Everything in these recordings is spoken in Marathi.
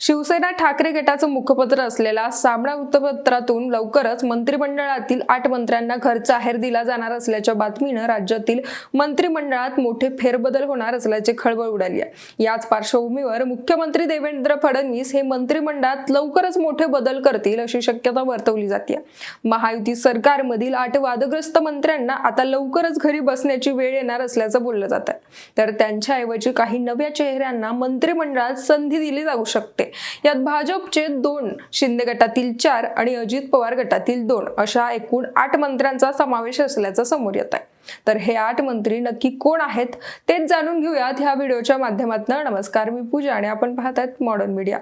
शिवसेना ठाकरे गटाचं मुखपत्र असलेल्या सामना वृत्तपत्रातून लवकरच मंत्रिमंडळातील आठ मंत्र्यांना घरचा आहेर दिला जाणार असल्याच्या बातमीनं राज्यातील मंत्रिमंडळात मोठे फेरबदल होणार असल्याची खळबळ उडाली आहे. याच पार्श्वभूमीवर मुख्यमंत्री देवेंद्र फडणवीस हे मंत्रिमंडळात लवकरच मोठे बदल करतील अशी शक्यता वर्तवली जाते. महायुती सरकारमधील आठ वादग्रस्त मंत्र्यांना आता लवकरच घरी बसण्याची वेळ येणार असल्याचं बोललं जात. आहे तर त्यांच्याऐवजी काही नव्या चेहऱ्यांना मंत्रिमंडळात संधी दिली जाऊ शकते. यात भाजपचे दोन शिंदे गटातील चार आणि अजित पवार गटातील दोन अशा एकूण आठ मंत्र्यांचा समावेश असल्याचं समोर येत आहे. तर हे आठ मंत्री नक्की कोण आहेत तेच जाणून घेऊयात ह्या व्हिडिओच्या माध्यमातून. नमस्कार मी पूजा आणि आपण पाहतात मॉडर्न मीडिया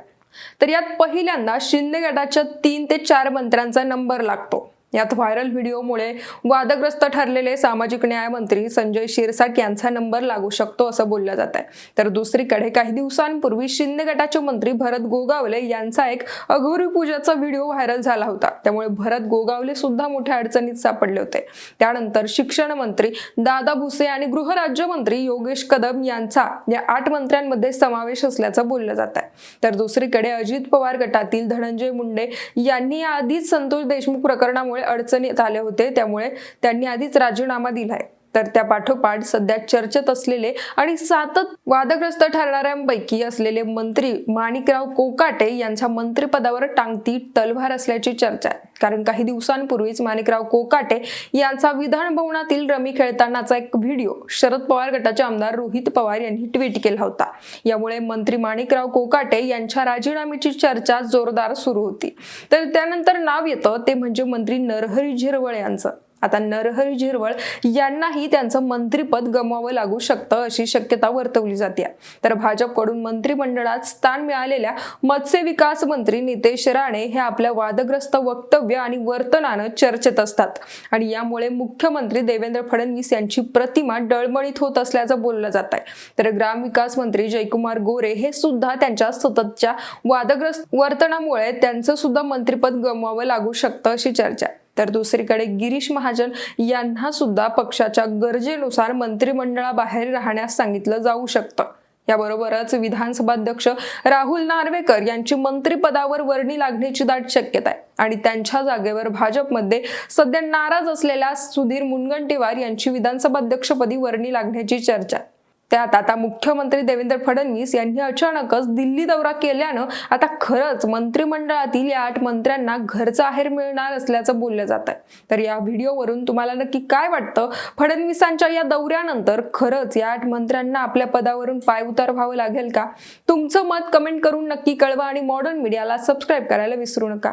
तर यात पहिल्यांदा शिंदे गटाच्या तीन ते चार मंत्र्यांचा नंबर लागतो. यात व्हायरल व्हिडिओमुळे वादग्रस्त ठरलेले सामाजिक न्याय मंत्री संजय शिरसाट यांचा नंबर लागू शकतो असं बोललं जात आहे तर दुसरीकडे काही दिवसांपूर्वी शिंदे गटाचे मंत्री भरत गोगावले यांचा एक अघोरी पूजाचा व्हिडिओ व्हायरल झाला होता. त्यामुळे भरत गोगावले सुद्धा मोठ्या अडचणीत सापडले होते. त्यानंतर शिक्षण मंत्री दादा भुसे आणि गृहराज्यमंत्री योगेश कदम यांचा या आठ मंत्र्यांमध्ये समावेश असल्याचं बोललं जात आहे तर दुसरीकडे अजित पवार गटातील धनंजय मुंडे यांनी आधीच संतोष देशमुख प्रकरणामुळे अडचणीत आले होते त्यामुळे त्यांनी आधीच राजीनामा दिलाय. तर त्या पाठोपाठ सध्या चर्चेत असलेले आणि सातत वादग्रस्त ठरणाऱ्यांपैकी असलेले मंत्री माणिकराव कोकाटे यांच्या मंत्रिपदावर टांगती तलवार असल्याची चर्चा आहे. कारण काही दिवसांपूर्वीच माणिकराव कोकाटे यांचा विधान भवनातील रमी खेळतानाचा एक व्हिडिओ शरद पवार गटाचे आमदार रोहित पवार यांनी ट्विट केला होता. यामुळे मंत्री माणिकराव कोकाटे यांच्या राजीनाम्याची चर्चा जोरदार सुरू होती. तर त्यानंतर नाव येतं ते म्हणजे मंत्री नरहरी झिरवळ यांचं. आता नरहरी झिरवळ यांनाही त्यांचं मंत्रीपद गमवावं लागू शकतं अशी शक्यता वर्तवली जाते. तर भाजपकडून मंत्रिमंडळात स्थान मिळालेल्या मत्स्य विकास मंत्री नितेश राणे हे आपल्या वादग्रस्त वक्तव्य आणि वर्तनानं चर्चेत असतात. आणि यामुळे मुख्यमंत्री देवेंद्र फडणवीस यांची प्रतिमा डळमळीत होत असल्याचं बोललं जात आहे तर ग्रामविकास मंत्री जयकुमार गोरे हे सुद्धा त्यांच्या सततच्या वादग्रस्त वर्तनामुळे त्यांचं सुद्धा मंत्रिपद गमवावं लागू शकतं अशी चर्चा आहे. तर दुसरीकडे गिरीश महाजन यांना सुद्धा पक्षाच्या गरजेनुसार मंत्रिमंडळाबाहेर राहण्यास सांगितलं जाऊ शकतं. याबरोबरच विधानसभा अध्यक्ष राहुल नार्वेकर यांची मंत्रिपदावर वर्णी लागण्याची दाट शक्यता आहे. आणि त्यांच्या जागेवर भाजपमध्ये सध्या नाराज असलेल्या सुधीर मुनगंटीवार यांची विधानसभा अध्यक्षपदी वर्णी लागण्याची चर्चा आहे. त्यात आता मुख्यमंत्री देवेंद्र फडणवीस यांनी अचानकच दिल्ली दौरा केल्यानं आता खरंच मंत्रिमंडळातील या आठ मंत्र्यांना घरचा आहेर मिळणार असल्याचं बोललं जात आहे. तर या व्हिडिओवरून तुम्हाला नक्की काय वाटतं? फडणवीसांच्या या दौऱ्यानंतर खरंच या आठ मंत्र्यांना आपल्या पदावरून पाय उतार व्हावं लागेल का? तुमचं मत कमेंट करून नक्की कळवा आणि मॉडर्न मीडियाला सबस्क्राईब करायला विसरू नका.